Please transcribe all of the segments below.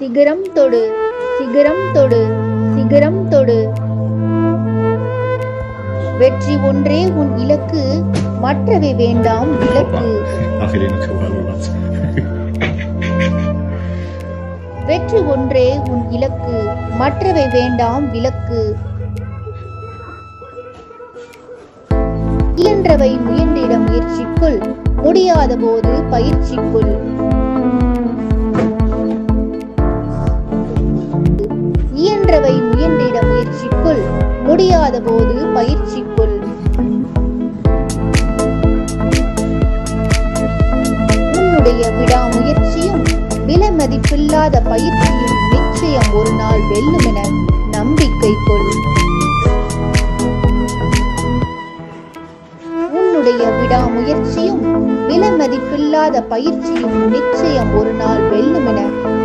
சிகரம் தொடு சிகரம் தொடு சிகரம் தொடு. வெற்றி ஒன்றே உன் இலக்கு மற்றவை வேண்டாம் விலக்கு வெற்றி ஒன்றே உன் இலக்கு மற்றவை வேண்டாம் விலக்கு இயன்றவை முயன்றிட முயற்சிக்குள் முடியாத போது பயிற்சிக்குள். முடியாத போது பயிற்சி கொள் உன்னுடைய விடாமுயற்சியும் விலைமதிப்பில்லாத பயிற்சியும் நிச்சயம் ஒரு நாள் வெல்லும் என நம்பிக்கை கொள். உன்னுடைய விடாமுயற்சியும் விலைமதிப்பில்லாத பயிற்சியும் நிச்சயம் ஒரு நாள் வெல்லும் என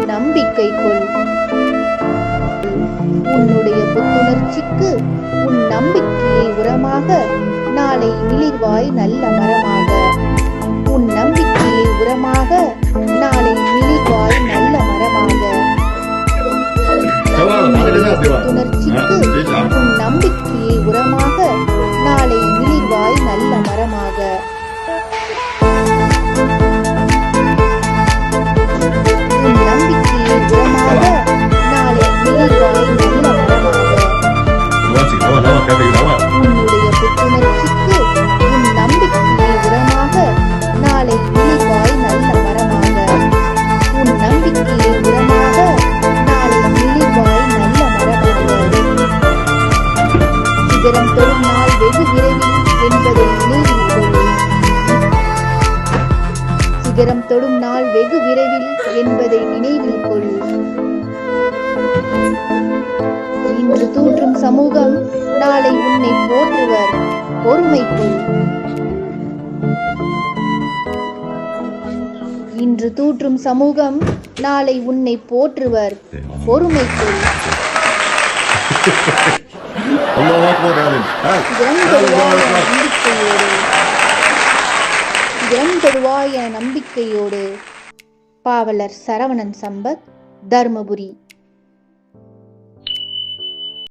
நம்பிக்கை கொள். புத்துணர்ச்சிக்கு உன் நம்பிக்கையை உரமாக நாளை மிளிர்வாய் நல்ல மரமாக. உன் நம்பிக்கையை உரமாக நாளை மிளிர்வாய் நல்ல மரமாக. Gewoon, zie je? Nou, nou, ik heb je nou உன்னுடைய புத்துணர்ச்சிக்கு உன் நம்பிக்கையை உரமாக நாளை மிளிர்வாய் நல்ல மரமாக உன் நம்பிக்கையை உரமாக நாளை மிளிர்வாய் நல்ல மரமாக சிகரம் தொடும் நாள் வெகு விரைவில் என்பதை நினைவில். சிகரம் தொடும் நாள் வெகு விரைவில் என்பதை நினைவில் கொள். இன்று தூற்றும் சமூகம் போற்றுவர். பொறுமை கொள் இன்று தூற்றும் சமூகம் நாளை உன்னை போற்றுவர். பொறுமை கொள் Allah akbar Alim. Ha? சிகரம் தொடுவாய் என நம்பிக்கையோடு. சிகரம் தொடுவாய் என நம்பிக்கையோடு. பாவலர் சரவணன் சம்பத் தர்மபுரி.